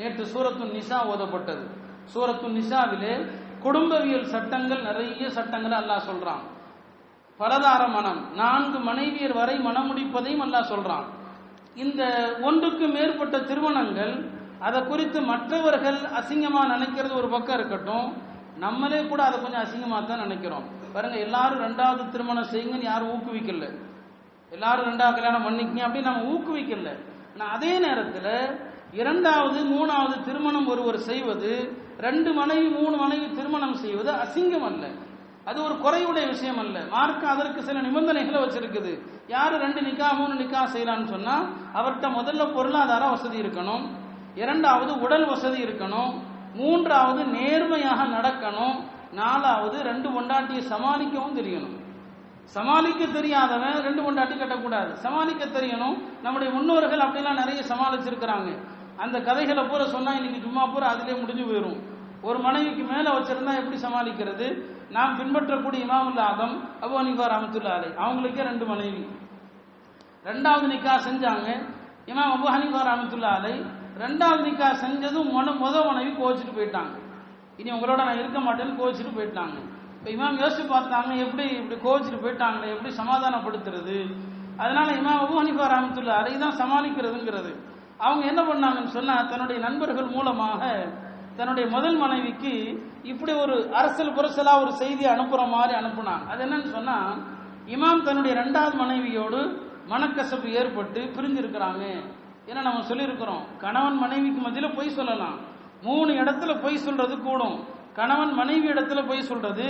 நேற்று சூரத்து நிசா ஓதப்பட்டது. சூரத்து நிசாவிலே குடும்பவியல் சட்டங்கள் நிறைய சட்டங்களை அல்லாஹ் சொல்றான். பரதார மனம். நான்கு மனைவியர் வரை மனம் முடிப்பதையும் அல்லாஹ் சொல்றான். இந்த ஒன்றுக்கு மேற்பட்ட திருமணங்கள் அதை குறித்து மற்றவர்கள் அசிங்கமா நினைக்கிறது ஒரு பக்கம் இருக்கட்டும் நம்மளே கூட அதை கொஞ்சம் அசிங்கமாக தான் நினைக்கிறோம். பாருங்க எல்லாரும் ரெண்டாவது திருமணம் செய்யுங்கன்னு யாரும் ஊக்குவிக்கல. எல்லாரும் ரெண்டாவது கல்யாணம் பண்ணிக்கங்க அப்படின்னு நம்ம ஊக்குவிக்கல. ஆனால் அதே நேரத்தில் இரண்டாவது மூணாவது திருமணம் ஒருவர் செய்வது ரெண்டு மனைவி மூணு மனைவி திருமணம் செய்வது அசிங்கம் அல்ல. அது ஒரு குறையுடைய விஷயம் அல்ல. மார்க்க அதற்கு சில நிபந்தனைகளை வச்சிருக்குது. யார் ரெண்டு நிக்கா மூணு நிக்கா செய்யலான்னு சொன்னா அவர்கிட்ட முதல்ல பொருளாதார வசதி இருக்கணும் இரண்டாவது உடல் வசதி இருக்கணும் மூன்றாவது நேர்மையாக நடக்கணும் நாலாவது ரெண்டு பொண்டாட்டியை சமாளிக்கவும் தெரியணும். சமாளிக்க தெரியாதவன் ரெண்டு பொண்டாட்டி கட்டக்கூடாது. சமாளிக்க தெரியணும். நம்முடைய முன்னோர்கள் அப்படிலாம் நிறைய சமாளிச்சிருக்கிறாங்க. அந்த கதைகளை பூரா சொன்னா இன்னைக்கு சும்மா பூரா அதிலே முடிஞ்சு போயிடும் ஒரு மனைவிக்கு மேல வச்சிருந்தா எப்படி சமாளிக்கிறது? நாம் பின்பற்றக்கூடிய இமாமுல் ஆதம் அபு ஹனீஃபா ரஹமத்துல்லா அலை அவங்களுக்கே ரெண்டு மனைவி. ரெண்டாவது நிக்கா செஞ்சாங்க. இமாம் அபு ஹனீஃபா ரஹமத்துல்லா அலை ரெண்டாவது நிக்கா செஞ்சதும் மன முத மனைவி கோச்சிட்டு போயிட்டாங்க. இனி உங்களோட நான் இருக்க மாட்டேன்னு கோச்சிட்டு போயிட்டாங்க. இப்போ இமாம் யோசிச்சு பார்த்தாங்க எப்படி இப்படி கோச்சிட்டு போயிட்டாங்களே எப்படி சமாதானப்படுத்துறது? அதனால இமாம் அபு ஹனீஃபா ரஹமத்துல்லா அலை தான் சமாளிக்கிறதுங்கிறது. அவங்க என்ன பண்ணாங்கன்னு சொன்னால் தன்னுடைய நண்பர்கள் மூலமாக தன்னுடைய முதல் மனைவிக்கு இப்படி ஒரு அரசல் புரசலாக ஒரு செய்தி அனுப்புகிற மாதிரி அனுப்புனாங்க. அது என்னன்னு சொன்னால் இமாம் தன்னுடைய ரெண்டாவது மனைவியோடு மனக்கசப்பு ஏற்பட்டு பிரிஞ்சிருக்கிறாங்க. ஏன்னா நம்ம சொல்லியிருக்கிறோம் கணவன் மனைவிக்கு மத்தியில் பொய் சொல்லலாம். மூணு இடத்துல பொய் சொல்றது கூடும். கணவன் மனைவி இடத்துல பொய் சொல்றது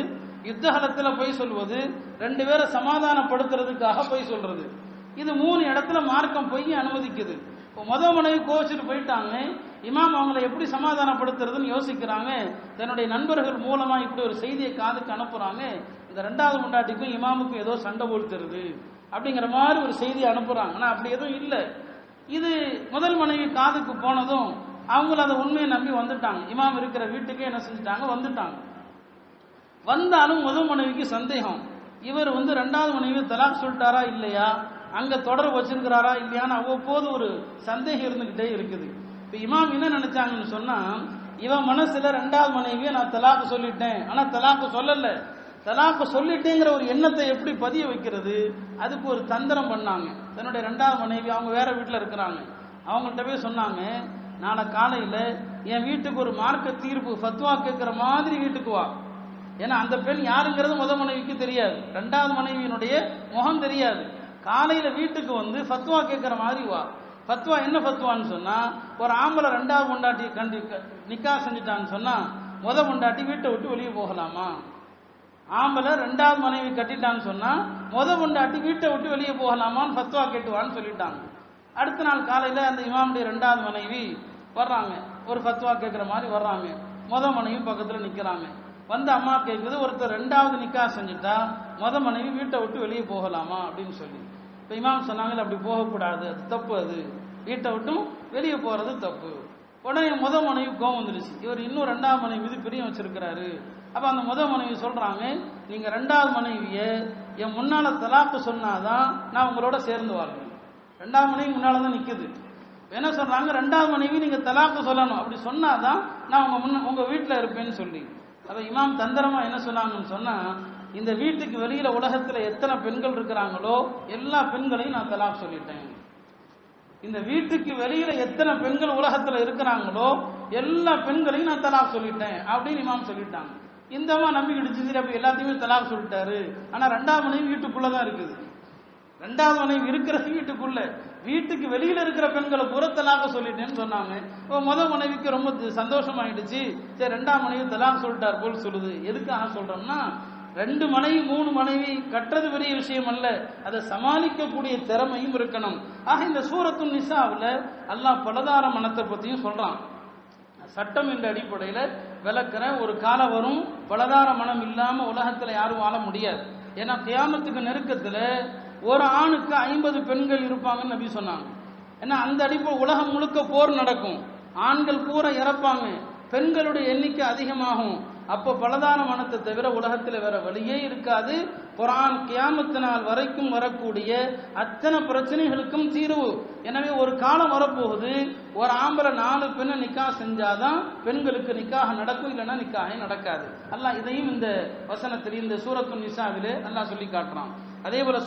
யுத்தகலத்துல பொய் சொல்வது ரெண்டு பேரை சமாதானப்படுத்துறதுக்காக பொய் சொல்றது. இது மூணு இடத்துல மார்க்கம் பொய் அனுமதிக்குது. இப்போ மொதல் மனைவி கோவிச்சுட்டு போயிட்டாங்க. இமாம் அவங்களை எப்படி சமாதானப்படுத்துறதுன்னு யோசிக்கிறாங்க. தன்னுடைய நண்பர்கள் மூலமாக இப்படி ஒரு செய்தியை காதுக்கு அனுப்புகிறாங்க இந்த ரெண்டாவது முண்டாட்டிக்கும் இமாமுக்கும் ஏதோ சண்டை போடுத்துறது அப்படிங்கிற மாதிரி ஒரு செய்தியை அனுப்புகிறாங்க ஆனால் அப்படி எதுவும் இல்லை. இது முதல் மனைவி காதுக்கு போனதும் அவங்கள அதை உண்மையை நம்பி வந்துட்டாங்க. இமாம் இருக்கிற வீட்டுக்கே என்ன செஞ்சுட்டாங்க? வந்துட்டாங்க. வந்தாலும் முதல் மனைவிக்கு சந்தேகம். இவர் வந்து ரெண்டாவது மனைவி தலாக் சொல்லிட்டாரா இல்லையா? அங்க தொடர் வச்சிருக்கிறாரா இல்லையான்னு அவ்வப்போது ஒரு சந்தேகம் இருந்துகிட்டே இருக்குது. இப்போ இமாம் என்ன நினைச்சாங்கன்னு சொன்னா இவன் மனசுல ரெண்டாவது மனைவியை நான் தலாக்கு சொல்லிட்டேன். ஆனா தலாக்கு சொல்லல. தலாக்கு சொல்லிட்டேங்கிற ஒரு எண்ணத்தை எப்படி பதிய வைக்கிறது? அதுக்கு ஒரு தந்திரம் பண்ணாங்க. தன்னுடைய ரெண்டாவது மனைவி அவங்க வேற வீட்டில் இருக்கிறாங்க. அவங்கள்ட்ட போய் சொன்னாங்க நாளை காலையில என் வீட்டுக்கு ஒரு மார்க்க தீர்ப்பு ஃபத்வா கேட்குற மாதிரி வீட்டுக்கு வா. ஏன்னா அந்த பெண் யாருங்கிறது முத மனைவிக்கு தெரியாது. ரெண்டாவது மனைவியினுடைய முகம் தெரியாது. காலையில வீட்டுக்கு வந்து ஃபத்வா கேட்கிற மாதிரி வா. ஃபத்வா என்ன ஃபத்வான்னு சொன்னா ஒரு ஆம்பளை ரெண்டாவது கொண்டாட்டி கண்டி நிக்கா செஞ்சுட்டான்னு சொன்னா முத கொண்டாட்டி வீட்டை விட்டு வெளியே போகலாமா? ஆம்பளை ரெண்டாவது மனைவி கட்டிட்டான்னு சொன்னா முத கொண்டாட்டி வீட்டை விட்டு வெளியே போகலாமான்னு ஃபத்வா கேட்டுவான்னு சொல்லிட்டாங்க. அடுத்த நாள் காலையில அந்த இமாமுடைய ரெண்டாவது மனைவி வர்றாங்க. ஒரு ஃபத்வா கேட்குற மாதிரி வர்றாங்க. முத மனைவி பக்கத்துல நிக்கிறாங்க. வந்து அம்மா கேட்குது ஒருத்தர் ரெண்டாவது நிக்கா செஞ்சுட்டா முத மனைவி வீட்டை விட்டு வெளியே போகலாமா அப்படின்னு சொல்லி. இப்போ இமாம் சொன்னாங்கல்ல அப்படி போகக்கூடாது அது தப்பு அது. வீட்டை விட்டும் வெளியே போகிறது தப்பு. உடனே முத மனைவி கோவம் வந்துருச்சு. இவர் இன்னும் ரெண்டாவது மனைவி மீது பிரியம் வச்சிருக்கிறாரு. அப்போ அந்த முத மனைவி சொல்கிறாங்க நீங்கள் ரெண்டாவது மனைவியை என் முன்னால் தலாக்கு சொன்னாதான் நான் உங்களோட சேர்ந்து வாழ்வேன். ரெண்டாவது மனைவி முன்னால் தான் நிற்குது என்ன சொல்கிறாங்க ரெண்டாவது மனைவி நீங்கள் தலாக்கு சொல்லணும். அப்படி சொன்னாதான் நான் உங்கள் முன்ன உங்கள் வீட்டில் இருப்பேன்னு சொல்லி. அப்போ இமாம் தந்திரமா என்ன சொன்னாங்கன்னு சொன்னா இந்த வீட்டுக்கு வெளியில உலகத்துல எத்தனை பெண்கள் இருக்கிறாங்களோ எல்லா பெண்களையும் நான் தலாக் சொல்லிட்டேன். இந்த வீட்டுக்கு வெளியில எத்தனை பெண்கள் உலகத்துல இருக்கிறாங்களோ எல்லா பெண்களையும் நான் தலாக் சொல்லிட்டேன் அப்படின்னு இமாம் சொல்லிட்டாங்க. இந்த அம்மா சரி அப்ப எல்லாத்தையுமே தலாக் சொல்லிட்டாரு. ஆனா ரெண்டாவது மனைவி வீட்டுக்குள்ளதான் இருக்குது. ரெண்டாவது மனைவி இருக்கிறது வீட்டுக்குள்ள வீட்டுக்கு வெளியில இருக்கிற பெண்களை புறத்தலாக தலாக சொல்லிட்டேன்னு சொன்னாங்க. முதல் மனைவிக்கு ரொம்ப சந்தோஷமாயிடுச்சு. சரி ரெண்டாம் மனைவி தலாக சொல்லிட்டார் போல் சொல்லுது. எதுக்காக சொல்றோம்னா ரெண்டு மனைவி மூணு மனைவி கட்டுறது பெரிய விஷயம் அல்ல. அதை சமாளிக்கக்கூடிய திறமையும் இருக்கணும். ஆக இந்த சூரத்து நிசாவில் அல்லாஹ் பலதார மனத்தை பற்றியும் சொல்றான். சட்டம் என்ற அடிப்படையில் விளக்கிற ஒரு காலம் வரும் பலதார மனம் இல்லாமல் உலகத்தில் யாரும் வாழ முடியாது. ஏன்னா கியாமத்துக்கு நெருக்கத்தில் ஒரு ஆணுக்கு ஐம்பது பெண்கள் இருப்பாங்கன்னு நபி சொன்னாங்க. ஏன்னா அந்த அடிப்படை உலகம் முழுக்க போர் நடக்கும். ஆண்கள் கூற இறப்பாங்க. பெண்களுடைய எண்ணிக்கை அதிகமாகும். அப்போ பலதார மனத்தை தவிர உலகத்தில் வேற வழியே இருக்காது. குரான் கியாமத்து நாள் வரைக்கும் வரக்கூடிய அத்தனை பிரச்சனைகளுக்கும் தீர்வு. எனவே ஒரு காலம் வரப்போகுது. ஒரு ஆம்பளை நாலு பெண்ணை நிக்கா செஞ்சாதான் பெண்களுக்கு நிக்காக நடக்கும் இல்லைன்னா நிக்காக நடக்காது. அல்லாஹ் இதையும் இந்த வசனத்தில் இந்த சூரத்து நிசாவிலே அல்லாஹ் சொல்லி காட்டுறான். அதே போல